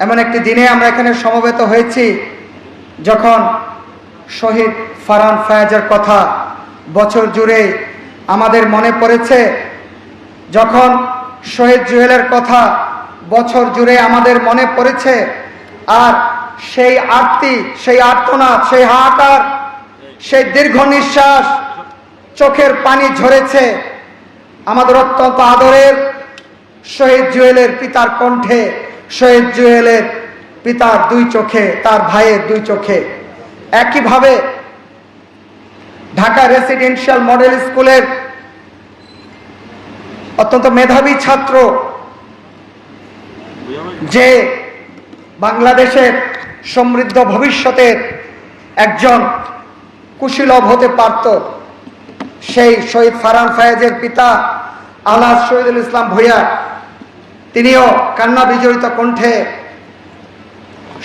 এমন একটি দিনে আমরা এখানে সমবেত হয়েছি যখন শহীদ ফারান ফায়াজের কথা বছর জুড়ে আমাদের মনে পড়েছে, যখন শহীদ জুয়েলের কথা বছর জুড়ে আমাদের মনে পড়েছে, আর সেই আরতি সেই আর্তনাদ, সেই হাহাকার, সেই দীর্ঘ নিঃশ্বাস চোখের পানি ঝরেছে আমাদের অত্যন্ত আদরের শহীদ জুয়েলের পিতার কণ্ঠে। শহীদ জুয়েলের পিতার দুই চোখে, তার ভাইয়ের দুই চোখে। একইভাবে ঢাকা রেসিডেন্সিয়াল মডেল স্কুলের অত্যন্ত মেধাবী ছাত্র যে বাংলাদেশের সমৃদ্ধ ভবিষ্যতের একজন কুশীলভ হতে পারত, সেই শহীদ ফারান ফায়েজের পিতা আলহাজ শহীদুল ইসলাম ভূঁইয়া। তিনিও কান্না বিজড়িত কণ্ঠে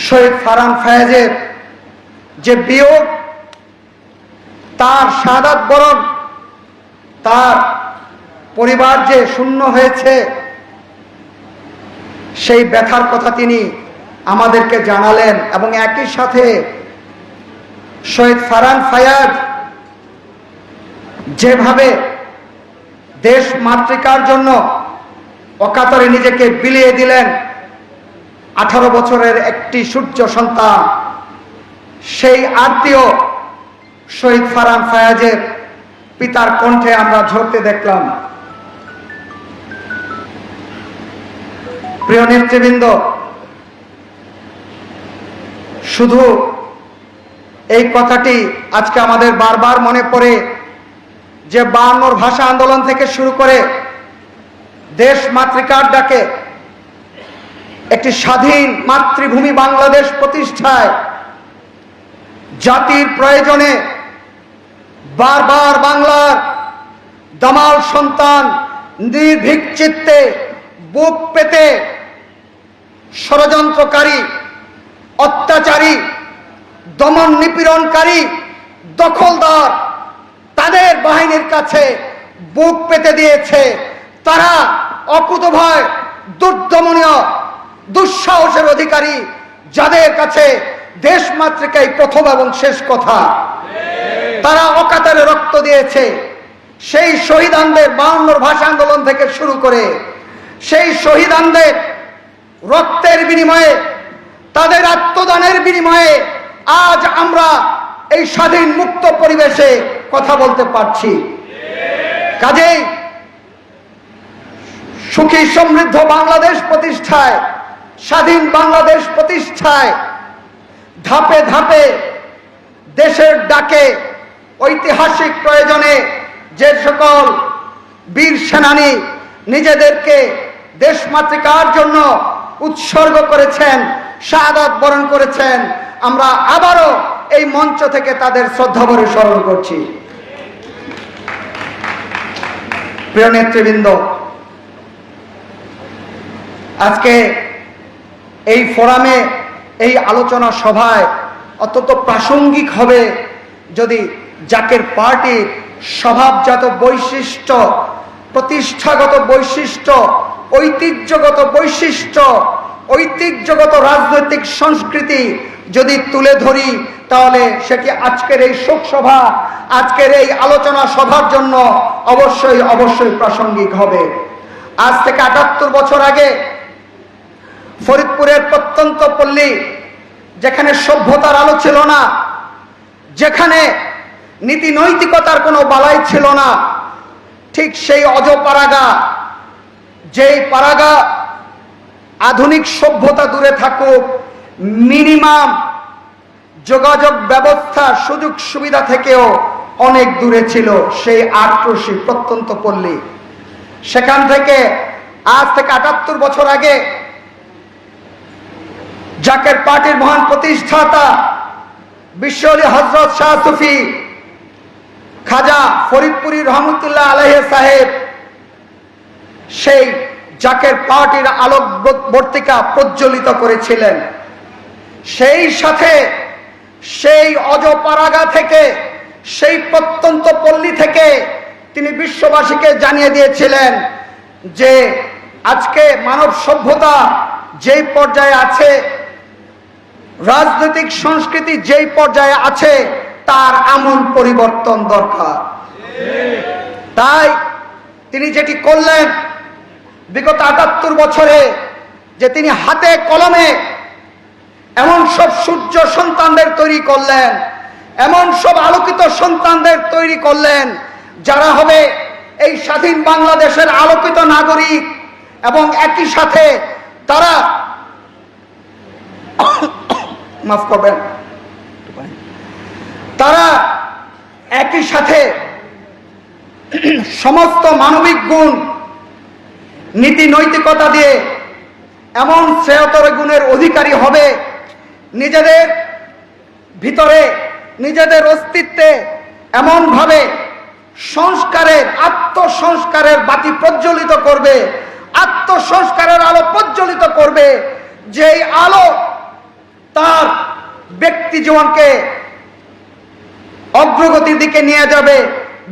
শহীদ ফারান ফায়েজের যে বিয়োগ, তার সাদাত বরণ, তার পরিবার যে শূন্য হয়েছে, সেই ব্যথার কথা তিনি আমাদেরকে জানালেন এবং একই সাথে শহীদ ফারান ফায়াজ যেভাবে দেশ মাতৃকার জন্য অকাতরে নিজেকে বিলিয়ে দিলেন। আঠারো বছরের একটি সূর্য সন্তান, সেই আত্মীয় শহীদ ফারান ফায়াজের পিতার কণ্ঠে আমরা ঝরতে দেখলাম। প্রিয় নেতৃবৃন্দ, শুধু এই কথাটি আজকে আমাদের বারবার মনে পড়ে যে বায়ান্নর ভাষা আন্দোলন থেকে শুরু করে দেশ মাতৃকার ডাকে একটি স্বাধীন মাতৃভূমি বাংলাদেশ প্রতিষ্ঠায় জাতির প্রয়োজনে বারবার বাংলার দামাল সন্তান নির্ভীক চিত্তে বুক পেতে ষড়যন্ত্রকারী, অত্যাচারী, দমন নিপীড়নকারী, দখলদার তাদের বাহিনীর কাছে বুক পেতে দিয়েছে তারা অকুত ভয়, দুর্দমনীয়, দুঃসাহসের অধিকারী, যাদের কাছে দেশ মাতৃকাই প্রথম এবং শেষ কথা। তারা অকাতারে রক্ত দিয়েছে। সেই শহীদানদের বাউন্নর ভাষা আন্দোলন থেকে শুরু করে, সেই শহীদানদের রক্তের বিনিময়ে, তাদের আত্মদানের বিনিময়ে আজ আমরা এই স্বাধীন মুক্ত পরিবেশে কথা বলতে পারছি। কাজেই সুখী সমৃদ্ধ বাংলাদেশ প্রতিষ্ঠায়, স্বাধীন বাংলাদেশ প্রতিষ্ঠায়, ধাপে ধাপে দেশের ডাকে ঐতিহাসিক প্রয়োজনে যে সকল বীর সেনানী নিজেদেরকে দেশমাতৃকার জন্য উৎসর্গ করেছেন, শাহাদাত বরণ করেছেন, আমরা আবারও এই মঞ্চ থেকে তাদের শ্রদ্ধাভরে স্মরণ করছি। প্রিয় নেতৃবৃন্দ আজকে এই ফোরামে, এই আলোচনা সভায় অত্যন্ত প্রাসঙ্গিক হবে যদি জাকের পার্টির স্বভাবজাত বৈশিষ্ট্য, প্রতিষ্ঠাগত বৈশিষ্ট্য, ঐতিহ্যগত বৈশিষ্ট্য, ঐতিহ্যগত রাজনৈতিক সংস্কৃতি যদি তুলে ধরি, তাহলে সেটি আজকের এই শোক সভা আজকের এই আলোচনা সভার জন্য অবশ্যই অবশ্যই প্রাসঙ্গিক হবে। আজ থেকে আটাত্তর বছর আগে ফরিদপুরের প্রত্যন্ত পল্লী, যেখানে সভ্যতার আলো ছিল না, যেখানে নীতি নৈতিকতার কোনো বালাই ছিল না, ঠিক সেই অজপাড়াগা যেই পারাগা আধুনিক সভ্যতা দূরে থাকুক, মিনিমাম যোগাযোগ ব্যবস্থা, সুযোগ সুবিধা থেকেও অনেক দূরে ছিল সেই আট্রসি প্রত্যন্ত পল্লী। সেখান থেকে আজ থেকে আটাত্তর বছর আগে জাকের পার্টির মহান প্রতিষ্ঠাতা বিশ্বলী হজরত শাহ সুফি, খাজা ফরিদপুরি রহমতুল্লাহ আলহ সাহেব, সেই জাকের পার্টির আলোক বর্তিকা প্রজ্বলিত করেছিলেন। সেই সাথে সেই অজপারাগা থেকে, সেই প্রত্যন্ত পল্লী থেকে তিনি বিশ্ববাসীকে জানিয়ে দিয়েছিলেন যে আজকে মানব সভ্যতা যেই পর্যায়ে আছে রাজনৈতিক সংস্কৃতি যেই পর্যায়ে আছে, তার আমূল পরিবর্তন দরকার। তাই তিনি যেটি করলেন, বিগত আটাত্তর বছরে যে তিনি হাতে কলমে এমন সব সূর্য সন্তানদের তৈরি করলেন, এমন সব আলোকিত সন্তানদের তৈরি করলেন, যারা হবে এই স্বাধীন বাংলাদেশের আলোকিত নাগরিক এবং একই সাথে তারা মাফ করবেন। তারা একই সাথে সমস্ত মানবিক গুণ, নীতি, নৈতিকতা দিয়ে এমন শ্রেয়তর গুণের অধিকারী হবে, নিজেদের ভিতরে, নিজেদের অস্তিত্বে এমনভাবে সংস্কারের, আত্মসংস্কারের বাতি প্রজ্বলিত করবে, আত্মসংস্কারের আলো প্রজ্বলিত করবে, যেই আলো তার ব্যক্তি জীবনকে অগ্রগতির দিকে নিয়ে যাবে,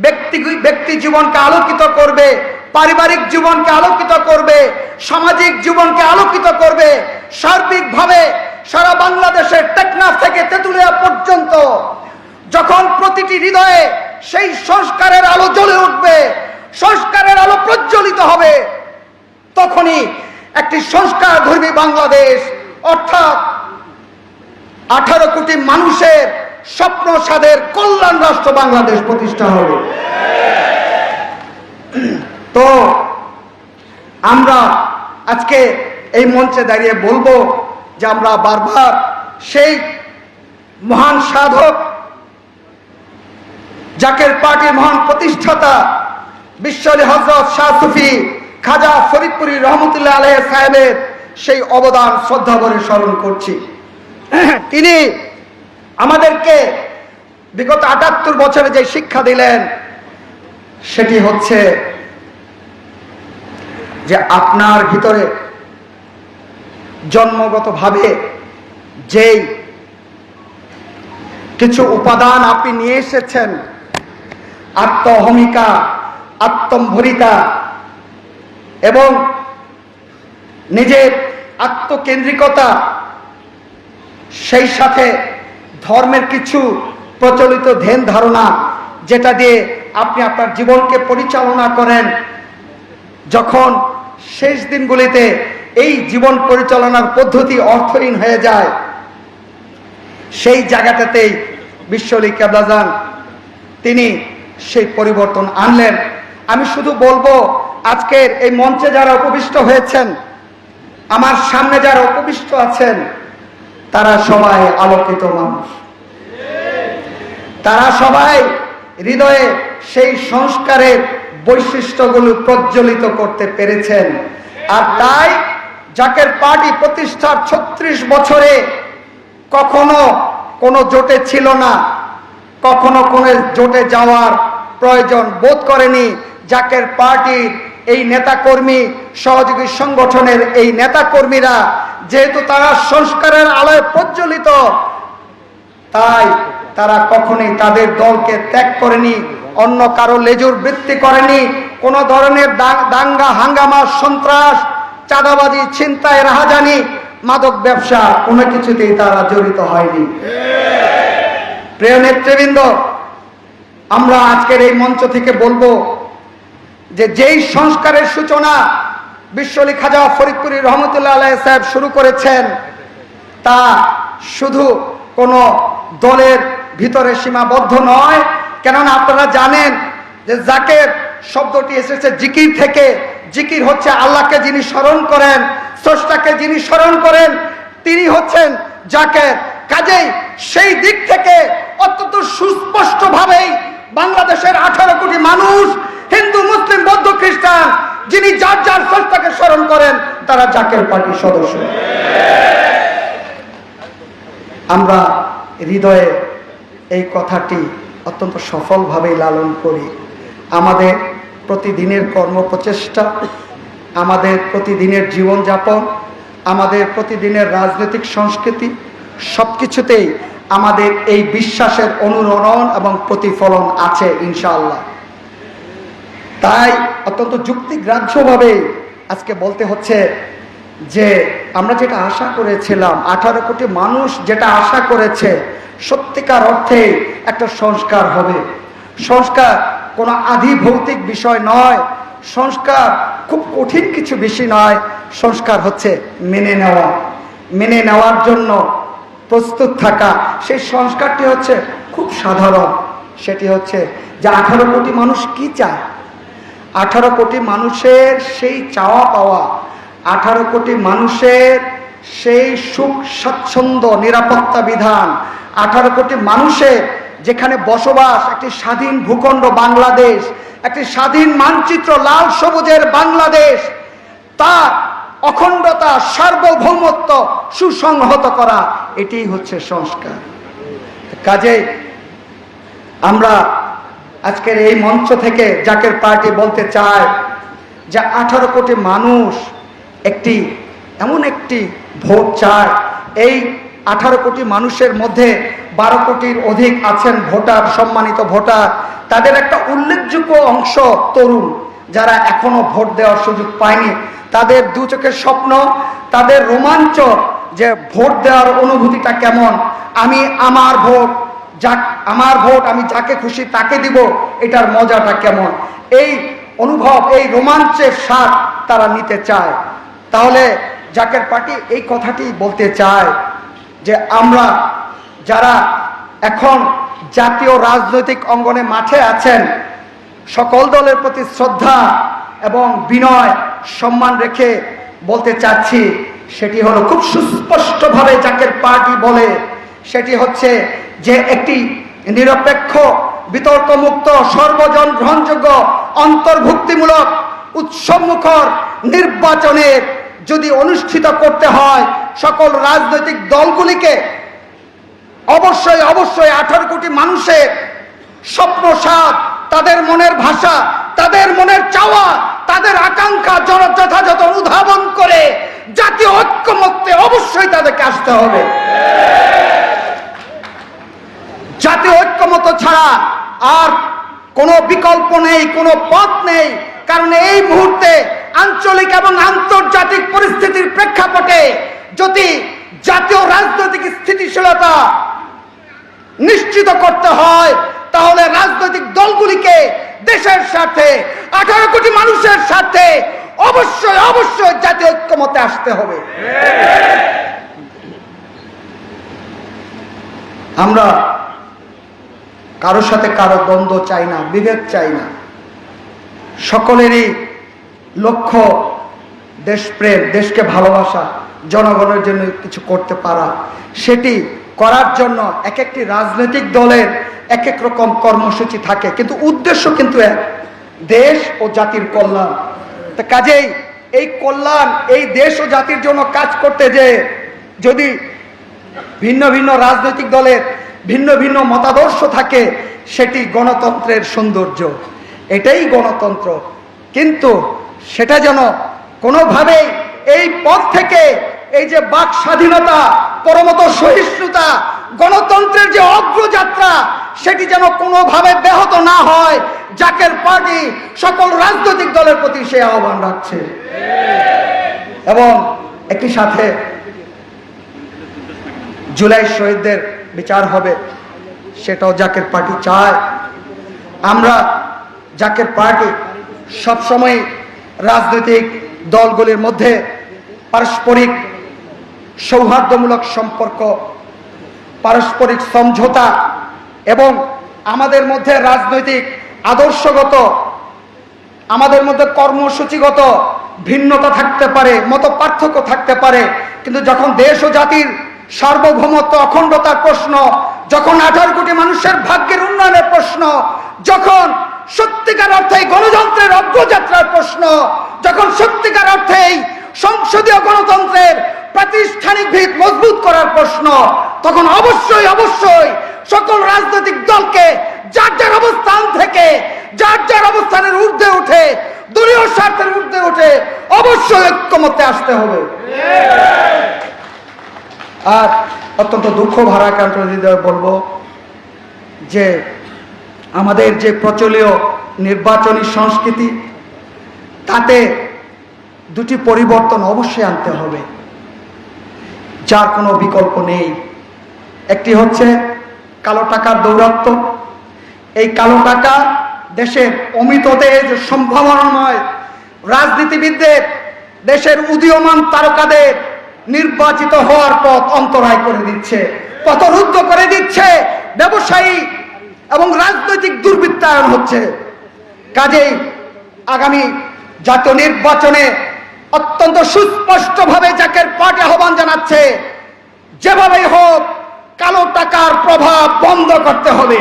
ব্যক্তি ব্যক্তি জীবনকে আলোকিত করবে, পারিবারিক জীবনকে আলোকিত করবে, সামাজিক জীবনকে আলোকিত করবে, সার্বিকভাবে সারা বাংলাদেশের টেকনাফ থেকে তেঁতুলিয়া পর্যন্ত যখন প্রতিটি হৃদয়ে সেই সংস্কারের আলো জ্বলে উঠবে, সংস্কারের আলো প্রজ্বলিত হবে, তখনই একটি সংস্কার ধর্মী বাংলাদেশ, অর্থাৎ আঠারো কোটি মানুষের স্বপ্ন সাদের কল্যাণ রাষ্ট্র বাংলাদেশ প্রতিষ্ঠা হবে। তো আমরা আজকে এই মঞ্চে দাঁড়িয়ে বলব যে আমরা বারবার সেই মহান সাধক, জাকের পার্টির মহান প্রতিষ্ঠাতা বিশ্বলী হজরত শাহ সুফি খাজা ফরিদপুরি রহমতুল্লাহ আলহ সাহেবের সেই অবদান শ্রদ্ধা করে স্মরণ করছি। তিনি আমাদেরকে বিগত আটাত্তর বছরে যে শিক্ষা দিলেন, সেটি হচ্ছে যে আপনার ভিতরে জন্মগতভাবে যেই কিছু উপাদান আপনি নিয়ে এসেছেন, আত্মহমিকা, আত্মম্ভরিতা, এবং নিজের আত্মকেন্দ্রিকতা সেই সাথে ধর্মের কিছু প্রচলিত ধ্যান ধারণা যেটা দিয়ে আপনি আপনার জীবনকে পরিচালনা করেন। যখন শেষ দিনগুলিতে এই জীবন পরিচালনার পদ্ধতি অর্থহীন হয়ে যায়, সেই জায়গাটাতেই বিশ্বলী কেবলাজান তিনি সেই পরিবর্তন আনলেন। আমি শুধু বলব, আজকের এই মঞ্চে যারা উপবিষ্ট হয়েছেন, আমার সামনে যারা উপবিষ্ট আছেন তারা সবাই আলোকিত মানুষ। তারা সবাই হৃদয়ে সেই সংস্কারের বৈশিষ্ট্যগুলো প্রজ্বলিত করতে পেরেছেন। আর তাই জাকের পার্টি প্রতিষ্ঠার ছত্রিশ বছরে কখনো কোনো জোটে ছিল না। কখনো কোনো জোটে যাওয়ার প্রয়োজন বোধ করেনি। জাকের পার্টির এই নেতাকর্মী, সহযোগী সংগঠনের এই নেতাকর্মীরা যেহেতু তারা সংস্কারের আলোয় প্রজ্বলিত, তাই তারা কখনোই তাদের দলকে ত্যাগ করেনি, অন্য কারও লেজুর বৃত্তি করেনি। কোন ধরনের দাঙ্গা, হাঙ্গামা, সন্ত্রাস, চাঁদাবাজি, ছিনতাই, রাহাজানি, মাদক ব্যবসা কোনো কিছুতেই তারা জড়িত হয়নি। প্রিয় নেতৃবৃন্দ, আমরা আজকের এই মঞ্চ থেকে বলব যে যেই সংস্কারের সূচনা বিশ্বলী খাজা ফরিদপুরি রহমতুল্লাহ আলাহ সাহেব শুরু করেছেন, তা শুধু কোনো দলের ভিতরে সীমাবদ্ধ নয়। কেননা আপনারা জানেন যে জাকের শব্দটি এসেছে জিকির থেকে। জিকির হচ্ছে আল্লাহকে যিনি স্মরণ করেন, স্রষ্টাকে যিনি স্মরণ করেন, তিনি হচ্ছেন জাকের। কাজেই সেই দিক থেকে অত্যন্ত সুস্পষ্টভাবেই বাংলাদেশের আঠারো কোটি মানুষ হিন্দু মুসলিম বৌদ্ধ খ্রিস্টান যিনি যার যার স্রষ্টাকে স্মরণ করেন তারা জাকের পার্টির সদস্য। আমরা হৃদয়ে এই কথাটি অত্যন্ত সফলভাবেই লালন করি। আমাদের প্রতিদিনের কর্মপ্রচেষ্টা, আমাদের প্রতিদিনের জীবনযাপন, আমাদের প্রতিদিনের রাজনৈতিক সংস্কৃতি সব কিছুতেই আমাদের এই বিশ্বাসের অনুরণন এবং প্রতিফলন আছে ইনশাআল্লাহ। তাই অত্যন্ত যুক্তিগ্রাহ্যভাবে আজকে বলতে হচ্ছে যে আমরা যেটা আশা করেছিলাম, আঠারো কোটি মানুষ যেটা আশা করেছে, সত্যিকার অর্থে একটা সংস্কার হবে। সংস্কার কোনো আধি ভৌতিক বিষয় নয়, সংস্কার খুব কঠিন কিছু বেশি নয়, সংস্কার হচ্ছে মেনে নেওয়া। মেনে নেওয়ার জন্য প্রস্তুত থাকা। সেই সংস্কারটি হচ্ছে খুব সাধারণ। সেটি হচ্ছে যে আঠারো কোটি মানুষ কি চায়? আঠারো কোটি মানুষের সেই চাওয়া পাওয়া, আঠারো কোটি মানুষের সেই সুখ, স্বাচ্ছন্দ্য, নিরাপত্তা বিধান, আঠারো কোটি মানুষের যেখানে বসবাস, একটি স্বাধীন ভূখণ্ড বাংলাদেশ, একটি স্বাধীন মানচিত্র লাল সবুজের বাংলাদেশ, তার অখণ্ডতা, সার্বভৌমত্ব সুসংহত করা, এটি হচ্ছে সংস্কার। কাজে আমরা আজকের এই মঞ্চ থেকে জাকের পার্টি বলতে চায় যে আঠারো কোটি মানুষ একটি, এমন একটি ভোট চায়। এই আঠারো কোটি মানুষের মধ্যে বারো কোটির অধিক আছেন ভোটার, সম্মানিত ভোটার। তাদের একটা উল্লেখযোগ্য অংশ তরুণ, যারা এখনও ভোট দেওয়ার সুযোগ পায়নি। তাদের দু চোখের স্বপ্ন, তাদের রোমাঞ্চ যে ভোট দেওয়ার অনুভূতিটা কেমন। আমি আমার ভোট যা আমার ভোট, আমি যাকে খুশি তাকে দিব, এটার মজাটা কেমন? এই অনুভব, এই রোমাঞ্চের স্বাদ তারা নিতে চায়। তাহলে জাকের পার্টি এই কথাটি বলতে চায় যে আমরা যারা এখন জাতীয় রাজনৈতিক অঙ্গনে মাঠে আছেন, সকল দলের প্রতি শ্রদ্ধা এবং বিনয়, সম্মান রেখে বলতে চাচ্ছি, সেটি হলো খুব সুস্পষ্টভাবে জাকের পার্টি বলে সেটি হচ্ছে যে একটি নিরপেক্ষ, বিতর্কমুক্ত, সর্বজন গ্রহণযোগ্য, অন্তর্ভুক্তিমূলক, উৎসবমুখর নির্বাচনের যদি অনুষ্ঠিত করতে হয়, সকল রাজনৈতিক দলগুলিকে অবশ্যই অবশ্যই আঠারো কোটি মানুষের স্বপ্ন তাদের মনের ভাষা, তাদের মনের চাওয়া, তাদের আকাঙ্ক্ষা যথাযথ অনুধাবন করে জাতীয় ঐক্যমত্যে অবশ্যই তাদেরকে আসতে হবে। জাতীয় ঐক্যমত ছাড়া আর কোনো বিকল্প নেই, কোনো পথ নেই। কারণ এই মুহূর্তে আঞ্চলিক এবং আন্তর্জাতিক পরিস্থিতির প্রেক্ষাপটে যদি জাতীয় রাজনৈতিক স্থিতিশীলতা নিশ্চিত করতে হয়, তাহলে রাজনৈতিক দলগুলিকে দেশের স্বার্থে, আঠারো কোটি মানুষের স্বার্থে অবশ্যই অবশ্যই জাতীয় ঐক্যমতে আসতে হবে। আমরা কারোর সাথে কারও দ্বন্দ্ব চাই না, বিভেদ চাই না। সকলেরই লক্ষ্য দেশপ্রেম, দেশকে ভালোবাসা, জনগণের জন্য কিছু করতে পারা। সেটি করার জন্য এক একটি রাজনৈতিক দলের এক এক রকম কর্মসূচি থাকে, কিন্তু উদ্দেশ্য কিন্তু এক, দেশ ও জাতির কল্যাণ। তা কাজেই এই কল্যাণ, এই দেশ ও জাতির জন্য কাজ করতে যে, যদি ভিন্ন ভিন্ন রাজনৈতিক দলের ভিন্ন ভিন্ন মতাদর্শ থাকে, সেটি গণতন্ত্রের সৌন্দর্য। এটাই গণতন্ত্র। কিন্তু সেটা যেন কোনোভাবেই এই পথ থেকে এই যে বাক স্বাধীনতা, পরমত সহিষ্ণুতা, গণতন্ত্রের যে অগ্রযাত্রা, সেটি যেন কোনোভাবে ব্যাহত না হয়, জাকের পার্টি সকল রাজনৈতিক দলের প্রতি সে আহ্বান রাখছে। এবং একই সাথে জুলাই শহীদদের বিচার হবে, সেটাও জাকের পার্টি চায়। আমরা জাকের পার্টি সবসময় রাজনৈতিক দলগুলির মধ্যে পারস্পরিক সৌহার্দ্যমূলক সম্পর্ক, পারস্পরিক সমঝোতা এবং আমাদের মধ্যে রাজনৈতিক আদর্শগত, আমাদের মধ্যে কর্মসূচিগত ভিন্নতা থাকতে পারে মত পার্থক্য থাকতে পারে। কিন্তু যখন দেশ ও জাতির সার্বভৌমত্ব অখণ্ডতার প্রশ্ন, যখন আঠারো কোটি মানুষের ভাগ্যের উন্নয়নের প্রশ্ন, যখন সত্যিকার অর্থে গণতন্ত্রের অগ্রযাত্রার প্রশ্ন, যখন সত্যিকার অর্থেই সংসদীয় গণতন্ত্রের প্রাতিষ্ঠানিক ভিত মজবুত করার প্রশ্ন, তখন অবশ্যই অবশ্যই সকল রাজনৈতিক দলকে যার যার অবস্থান থেকে, যার যার অবস্থানের ঊর্ধ্বে উঠে, দলীয় স্বার্থের ঊর্ধ্বে উঠে অবশ্যই ঐক্যমতে আসতে হবে। আর অত্যন্ত দুঃখ ভারাক্রান্ত হৃদয়ে বলব যে আমাদের যে প্রচলীয় নির্বাচনী সংস্কৃতি, তাতে দুটি পরিবর্তন অবশ্যই আনতে হবে, যার কোনো বিকল্প নেই। একটি হচ্ছে কালো টাকার দৌরাত্ম। এই কালো টাকা দেশের অমিতদের সম্ভাবনাময় রাজনীতিবিদদের, দেশের উদীয়মান তারকাদের নির্বাচিত হওয়ার পথ অন্তরায় করে দিচ্ছে পথরুদ্ধ করে দিচ্ছে, ব্যবসায়ী এবং রাজনৈতিক দুর্বৃত্তায়ন হচ্ছে। কাজেই আগামী জাতীয় নির্বাচনে অত্যন্ত সুস্পষ্টভাবে জাকের পার্টি আহ্বান জানাচ্ছে, যেভাবেই হোক কালো টাকার প্রভাব বন্ধ করতে হবে।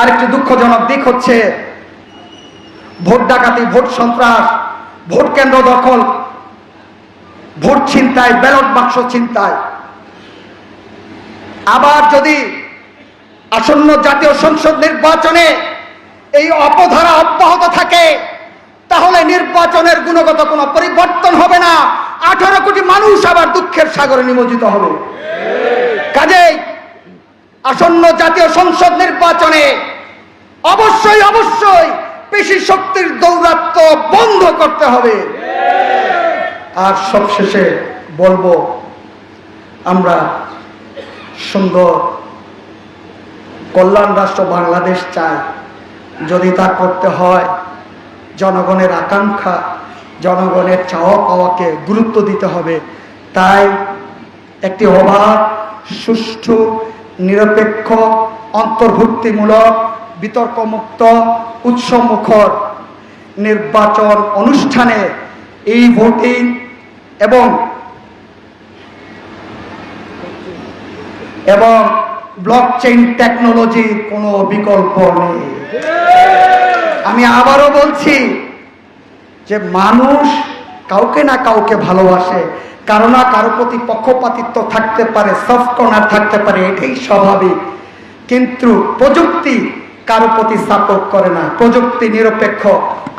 আরেকটি দুঃখজনক দিক হচ্ছে, ভোট ডাকাতি, ভোট সন্ত্রাস, ভোট কেন্দ্র দখল ভোট ছিনতায় ব্যালট বাক্স ছিনতায় আবার যদি আসন্ন জাতীয় সংসদ নির্বাচনে এই অপধারা অব্যাহত থাকে, তাহলে নির্বাচনের গুণগত কোনো পরিবর্তন হবে না। আঠারো কোটি মানুষ আবার দুঃখের সাগরে নিমজ্জিত হবে। কাজেই আসন্ন জাতীয় সংসদ নির্বাচনে অবশ্যই অবশ্যই পেশি শক্তির দৌরাত্ম বন্ধ করতে হবে। আর সবশেষে বলব, আমরা সুন্দর কল্যাণ রাষ্ট্র বাংলাদেশ চাই। যদি তা করতে হয়, জনগণের আকাঙ্ক্ষা, জনগণের চাওয়া পাওয়াকে গুরুত্ব দিতে হবে। তাই একটি অবাধ, সুষ্ঠু, নিরপেক্ষ, অন্তর্ভুক্তিমূলক, বিতর্কমুক্ত উৎসমুখর নির্বাচন অনুষ্ঠানে এই ভোটিং এবং এবং ব্লক চেইন টেকনোলজির কোনো বিকল্প নেই। আমি আবারও বলছি যে মানুষ কাউকে না কাউকে ভালোবাসে, কারও না কারও প্রতি পক্ষপাতিত্ব থাকতে পারে সফট কর্নার থাকতে পারে, এটাই স্বাভাবিক। কিন্তু প্রযুক্তি কারও প্রতি সাপোর্ট করে না, প্রযুক্তি নিরপেক্ষ।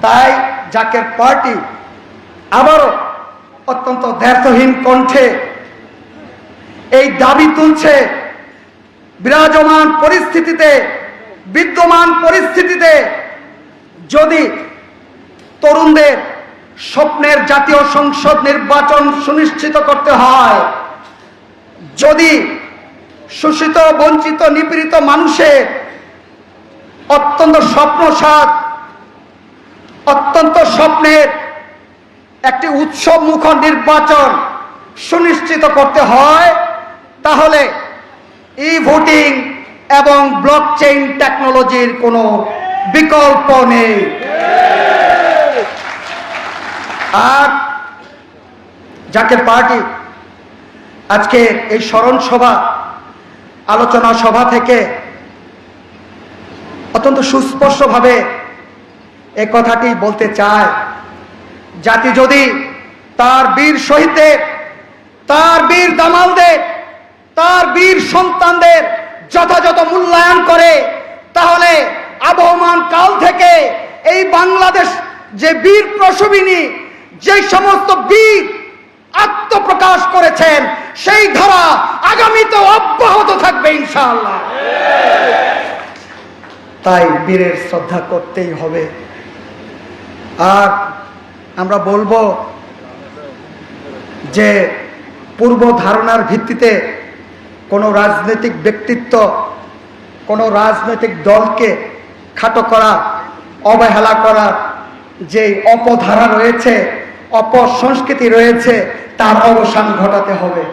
তাই জাকের পার্টি আবারও অত্যন্ত দ্ব্যর্থহীন কণ্ঠে এই দাবি তুলছে বিরাজমান পরিস্থিতিতে, বিদ্যমান পরিস্থিতিতে যদি তরুণদের স্বপ্নের জাতীয় সংসদ নির্বাচন সুনিশ্চিত করতে হয়, যদি শোষিত, বঞ্চিত, নিপীড়িত মানুষের অত্যন্ত স্বপ্নসাদ অত্যন্ত স্বপ্নের একটি উৎসব মুখর নির্বাচন সুনিশ্চিত করতে হয়, তাহলে ই ভোটিং এবং ব্লক চেইন টেকনোলজির কোনো বিকল্প নেই। আর যাকে পার্টি আজকে এই স্মরণ সভা আলোচনা সভা থেকে অত্যন্ত সুস্পষ্টভাবে এ কথাটি বলতে চায় জাতি যদি তার বীর শহীদদের, তার বীর দামালদের, তার বীর সন্তানদের যথাযথ মূল্যায়ন করে, তাহলে আবহমান কাল থেকে এই বাংলাদেশ যে বীর প্রসবিনী, যে সমস্ত বীর আত্মপ্রকাশ করেছেন, সেই ধারা আগামীতে অব্যাহত থাকবে ইনশাআল্লাহ। তাই বীরের শ্রদ্ধা করতেই হবে। আর আমরা বলব যে পূর্ব ধারণার ভিত্তিতে কোনো রাজনৈতিক ব্যক্তিত্ব, কোনো রাজনৈতিক দলকে খাটো করা, অবহেলা করার যে অপধারা রয়েছে, অপসংস্কৃতি রয়েছে, তার অবসান ঘটাতে হবে।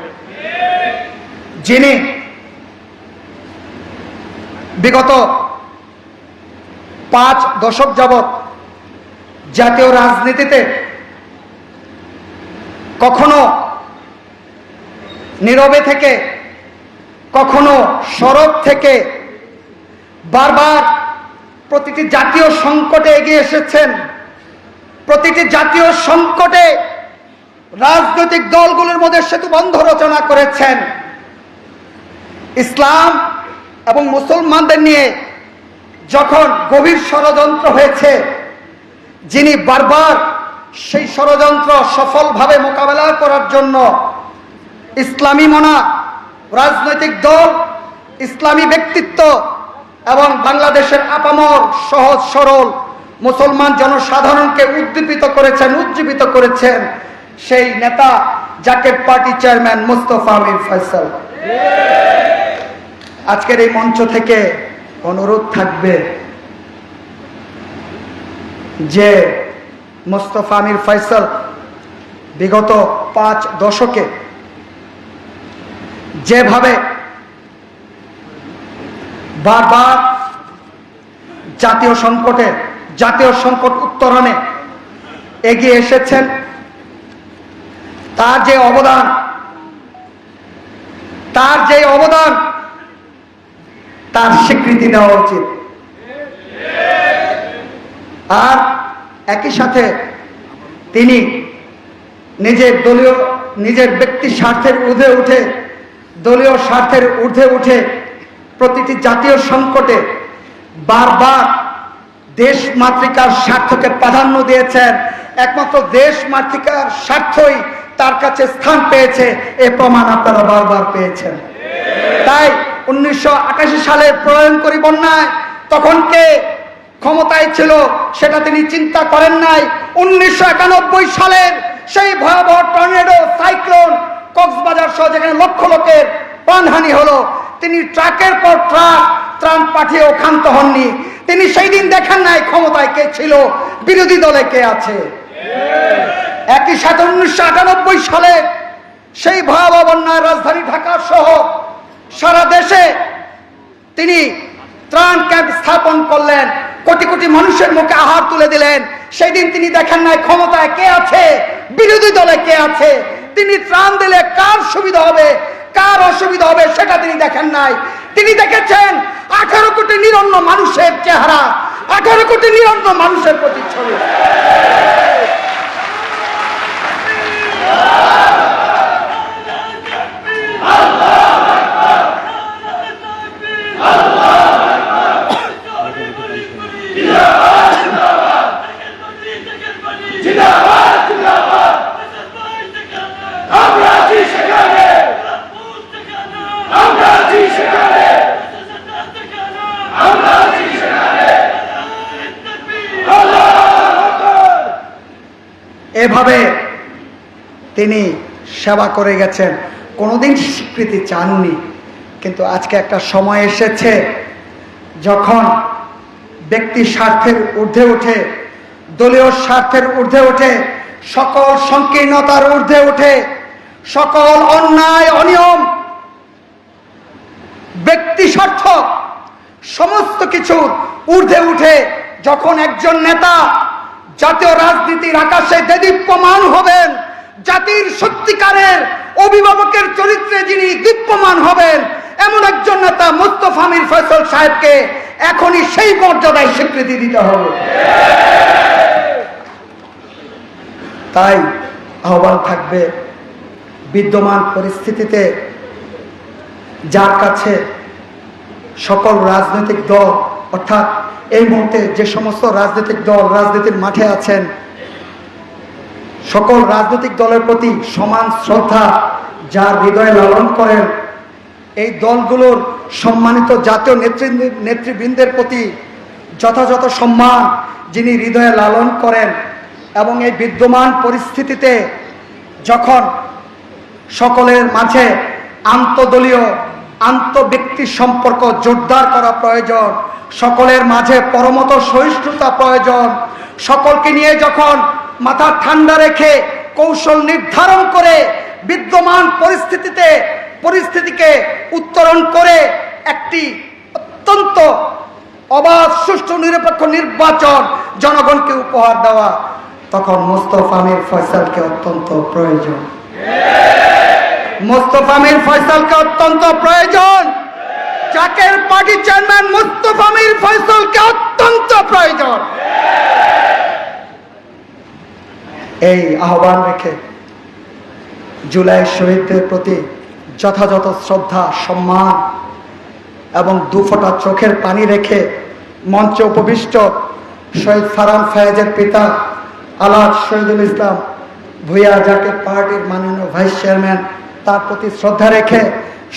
যিনি বিগত পাঁচ দশক যাবৎ জাতীয় রাজনীতিতে কখনো নীরবে থেকে, কখনো সরব থেকে বারবার প্রতিটি জাতীয় সংকটে এগিয়ে এসেছেন। প্রতিটি জাতীয় সংকটে রাজনৈতিক দলগুলোর মধ্যে সেতু বন্ধ রচনা করেছেন। ইসলাম এবং মুসলমানদের নিয়ে যখন গভীর ষড়যন্ত্র হয়েছে যিনি বারবার সেই ষড়যন্ত্র সফলভাবে মোকাবেলা করার জন্য ইসলামী মনা, রাজনৈতিক দল, ইসলামী ব্যক্তিত্ব এবং বাংলাদেশের আপামর সহজ সরল মুসলমান জনসাধারণকে উদ্দীপিত করেছেন, উজ্জীবিত করেছেন সেই নেতা যাকে পার্টি চেয়ারম্যান মুস্তফা আমির ফয়সাল। আজকের এই মঞ্চ থেকে অনুরোধ থাকবে যে মোস্তফা আমির ফয়সাল বিগত পাঁচ দশকে যেভাবে বারবার জাতীয় সংকটে, জাতীয় সংকট উত্তরণে এগিয়ে এসেছেন, তার যে অবদান, তার যে অবদান, তার স্বীকৃতি দেওয়া উচিত। আর একই সাথে তিনি নিজের দলীয়, নিজের ব্যক্তি স্বার্থের ঊর্ধ্বে উঠে, দলীয় স্বার্থের ঊর্ধ্বে উঠে প্রতিটি জাতীয় সংকটে বারবার দেশ মাতৃকার স্বার্থকে প্রাধান্য দিয়েছেন। একমাত্র দেশ মাতৃকার স্বার্থই তার কাছে স্থান পেয়েছে, এ প্রমাণ আপনারা বারবার পেয়েছেন। তাই উনিশশো সালের প্রলয়ঙ্করী বন্যায় তখন কে ক্ষমতায় ছিল, সেটা তিনি চিন্তা করেন নাই। উনিশশো একানব্বই সালের সেই ভয়াবহ টর্নেডো সাইক্লোন কক্সবাজার সহ যেখানে লক্ষ লোকের প্রাণহানি হলো, তিনি ট্রাকের পর ট্রাক, ত্রাণ পাঠিয়েও ক্ষান্ত হননি। তিনি সেই দিন দেখেন নাই ক্ষমতায় কে ছিল, বিরোধী দলে কে আছে। একই সাথে উনিশশো আটানব্বই সালে সেই ভয়াবহ বন্যায় রাজধানী ঢাকা সহ সারা দেশে তিনি ত্রাণ ক্যাম্প স্থাপন করলেন। কোটি কোটি মানুষের মুখে আহার তুলে দিলেন। সেই দিন তিনি দেখেন নাই ক্ষমতায় কে আছে, বিরোধী দলে কে আছে। তিনি ত্রাণ দিলে কার সুবিধা হবে, কার অসুবিধা হবে সেটা তিনি দেখেন নাই। তিনি দেখেছেন আঠারো কোটি নিরন্ন মানুষের চেহারা, আঠারো কোটি নিরন্ন মানুষের প্রতিচ্ছবি আমরা আছি সেখানে আমরা আছি সেখানে আমরা আছি সেখানে এভাবে তিনি সেবা করে গেছেন। কোনোদিন স্বীকৃতি চাননি, কিন্তু আজকে একটা সময় এসেছে যখন ব্যক্তি স্বার্থের ঊর্ধ্বে উঠে, দলীয় স্বার্থের ঊর্ধ্বে উঠে, সকল সংকীর্ণতার ঊর্ধ্বে উঠে, সকল অন্যায়, অনিয়ম, ব্যক্তি স্বার্থ, সমস্ত কিছু ঊর্ধ্বে উঠে, যখন একজন নেতা জাতীয় রাজনীতির আকাশে দেদীপ্যমান হবেন, জাতির সত্যিকারের অভিভাবকের চরিত্রে যিনি দীপ্যমান হবেন, এমন একজন নেতা মুস্তফা আমির ফয়সল সাহেবকে এখনই সেই মর্যাদায় স্বীকৃতি দিতে হবে। তাই আহ্বান থাকবে, বিদ্যমান পরিস্থিতিতে যার কাছে সকল রাজনৈতিক দল, অর্থাৎ এই মুহূর্তে যে সমস্ত রাজনৈতিক দল রাজনীতির মাঠে আছেন, সকল রাজনৈতিক দলের প্রতি সমান শ্রদ্ধা যার হৃদয়ে লালন করেন, এই দলগুলোর সম্মানিত জাতীয় নেতৃবৃন্দ, নেতৃবৃন্দের প্রতি যথাযথ সম্মান যিনি হৃদয়ে লালন করেন এবং এই বিদ্যমান পরিস্থিতিতে যখন সকলের মাঝে আন্তদলীয় আন্তঃব্যক্তি সম্পর্ক জোরদার করা প্রয়োজন। সকলের মাঝে পরমত সহিষ্ণুতা প্রয়োজন। সকলকে নিয়ে যখন মাথা ঠান্ডা রেখে কৌশল নির্ধারণ করে বিদ্যমান পরিস্থিতিতে পরিস্থিতিকে উত্তরণ করে একটি অত্যন্ত অবাধ, সুষ্ঠু, নিরপেক্ষ নির্বাচন জনগণকে উপহার দেওয়া, তখন মোস্তফা আমির ফয়সালকে অত্যন্ত প্রয়োজন। মোস্তফা আমির ফয়সালকে অত্যন্ত প্রয়োজন। জাকের পার্টি চেয়ারম্যান মোস্তফা আমির ফয়সালকে অত্যন্ত প্রয়োজন। এই আহ্বান রেখে জুলাই শহীদদের প্রতি যথাযথ শ্রদ্ধা, সম্মান এবং দুফোঁটা চোখের পানি রেখে মঞ্চে উপবিষ্ট শহীদ ফারান ফায়াজের পিতা আলাদ শহীদুল ইসলাম ভুইয়া জাকের পার্টির মাননীয় ভাইস চেয়ারম্যান তার প্রতি শ্রদ্ধা রেখে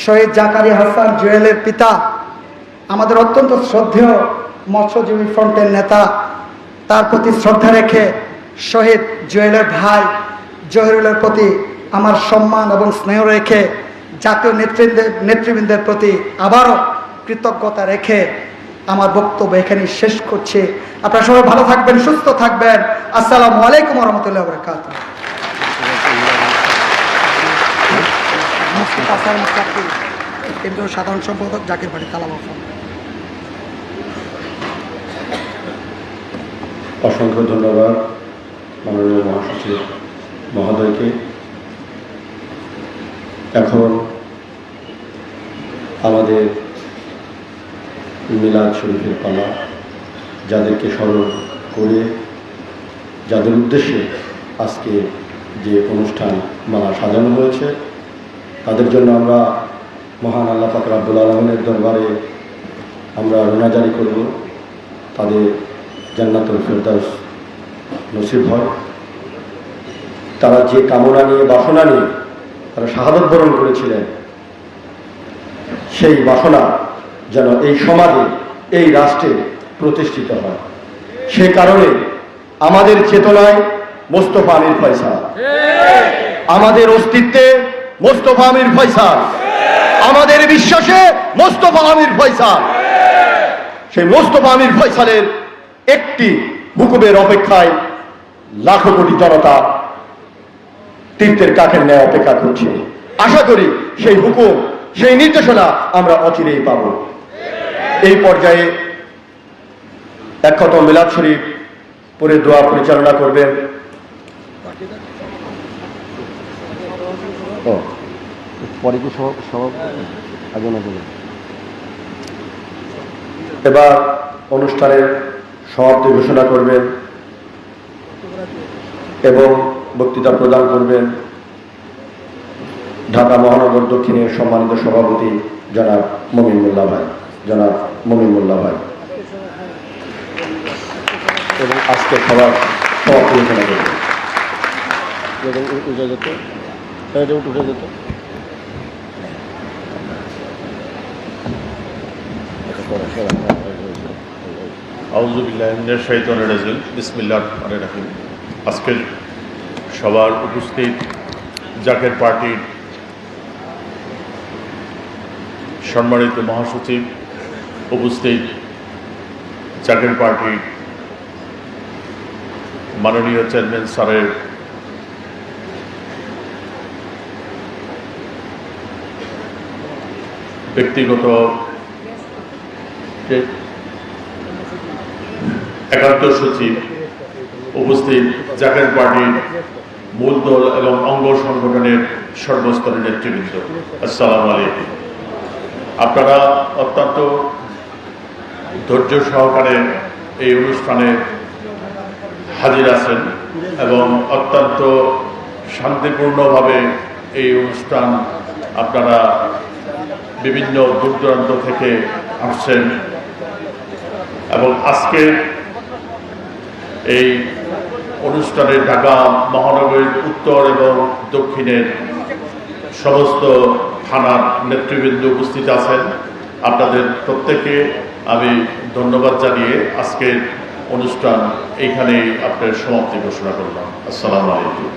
শহীদ জাকারি হাসান জুয়েলের পিতা, আমাদের অত্যন্ত শ্রদ্ধেয় মৎস্যজীবী ফ্রন্টের নেতা, তার প্রতি শ্রদ্ধা রেখে শহীদ জুয়েলের ভাই জহিরুলের প্রতি আমার সম্মান এবং স্নেহ রেখে জাতীয় নেতৃবৃন্দের নেতৃবৃন্দের প্রতি আবারও কৃতজ্ঞতা রেখে আমার বক্তব্য এখানে শেষ করছি। আপনারা সবাই ভালো থাকবেন, সুস্থ থাকবেন। আসসালামু আলাইকুম রহমতুল্লাহ বরকাত কেন্দ্রীয় সাধারণ সম্পাদক জাকির বাড়ি কালাম অসংখ্য ধন্যবাদ মাননীয় মহাসচিব মহোদয়কে। এখন আমাদের মিলাদ শরীফের পালা, যাদেরকে স্মরণ করে, যাদের উদ্দেশ্যে আজকে যে অনুষ্ঠান মালা সাজানো হয়েছে তাদের জন্য আমরা মহান আল্লাহ পাক রাব্বুল আলমিনের দরবারে আমরা রোনাজারি করব। তাদের জান্নাতুল ফেরদাউস নসিব হয়। তারা যে কামনা নিয়ে বাসনা নিয়ে তারা শাহাদত বরণ করেছিলেন সেই বাসনা যেন এই সমাজে এই রাষ্ট্রে প্রতিষ্ঠিত হয়। সে কারণে আমাদের চেতনায় মোস্তফা আমির ফয়সাল আমাদের অস্তিত্বে মোস্তফা আমির ফয়সাল। আমাদের বিশ্বাসে মোস্তফা আমির ফয়সাল। সেই মোস্তফা আমির ফয়সালের একটি হুকুমের অপেক্ষায় লাখো কোটি জনতা তীর্থের কাঠের ন্যায় অপেক্ষা করছে। আশা করি সেই হুকুম, সেই নির্দেশনা আমরা অচিরেই পাব। এই পর্যায়ে এক খতম মিলাদ শরীফ পরে দোয়া পরিচালনা করবেন ও পরে কি আগে না এবার অনুষ্ঠানের সমাপ্তি ঘোষণা করবেন এবং বক্তৃতা প্রদান করবেন ঢাকা মহানগর দক্ষিণের সম্মানিত সভাপতি জনাব মমিন মোল্লা ভাই। জনাব মমিন মোল্লা ভাই। এবং আজকে সবার সমাপ্তি ঘোষণা করবেন। যেত উঠে যেত। আজকের সবার উপস্থিত জাকের পার্টির সম্মানিত মহাসচিব উপস্থিত জাকের পার্টির মাননীয় চেয়ারম্যান স্যারের ব্যক্তিগত একান্ত সচিব উপস্থিত জাকের পার্টির মূল দল এবং অঙ্গ সংগঠনের সর্বস্তরের নেতৃবৃন্দ। আসসালামু আলাইকুম। আপনারা অত্যন্ত ধৈর্য সহকারে এই অনুষ্ঠানে হাজির আছেন এবং অত্যন্ত শান্তিপূর্ণভাবে এই অনুষ্ঠান আপনারা বিভিন্ন দূর দূরান্ত থেকে আসছেন। এবং আজকে এই অনুষ্ঠানে ঢাকা মহানগরীর উত্তর এবং দক্ষিণের সমস্ত থানার নেতৃবৃন্দ উপস্থিত আছেন। আপনাদের প্রত্যেকে আমি ধন্যবাদ জানিয়ে আজকের অনুষ্ঠান এইখানেই আপনার সমাপ্তি ঘোষণা করলাম। আসসালামু আলাইকুম।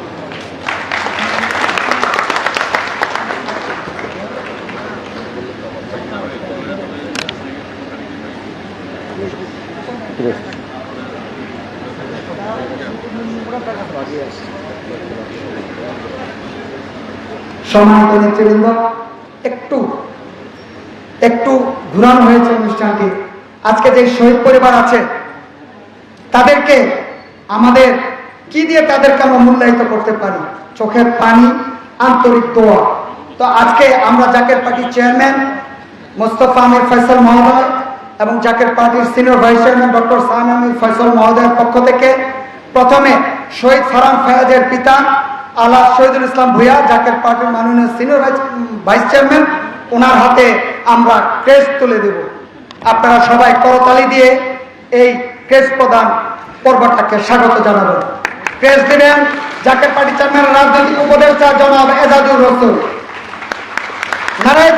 সম্মানিত নেতৃবৃন্দ, একটু একটু ঘুরানো হয়েছে অনুষ্ঠানটি। আজকে যে শহীদ পরিবার আছে, তাদেরকে আমাদের কি দিয়ে তাদেরকে আমরা মূল্যায়িত করতে পারি? চোখের পানি, আন্তরিক দোয়া। তো আজকে আমরা জাকের পার্টির চেয়ারম্যান মোস্তফা আমির ফয়সল মহোদয় এবং জাকের পার্টির senior vice chairman doctor Sahan Amir Faisal মহোদয়ের পক্ষ থেকে প্রথমে শহীদ ফারাম ফয়াজের পিতা আলা শহীদুল ইসলাম ভুইয়া, জাকের পার্টির মাননীয় সিনিয়র ভাইস চেয়ারম্যান, ওনার হাতে আমরা ক্রেস্ট তুলে দেব। আপনারা সবাই করতালি দিয়ে এই ক্রেস্ট প্রদান পর্বটাকে স্বাগত জানাবেন ক্রেস্ট দিবেন জাকের পার্টি চেয়ারম্যান, রাজনৈতিক উপদেষ্টা জনাব এজাজুর রসুল। নারায়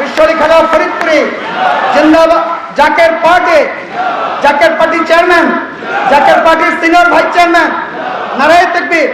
বিশ্বরী খেলা ফরিদপুরি জিন্দাবাদ Zaker party. Zaker party chairman. Zaker পার্টির সিনিয়র ভাইস চেয়ারম্যান। নারায় তেকবীর।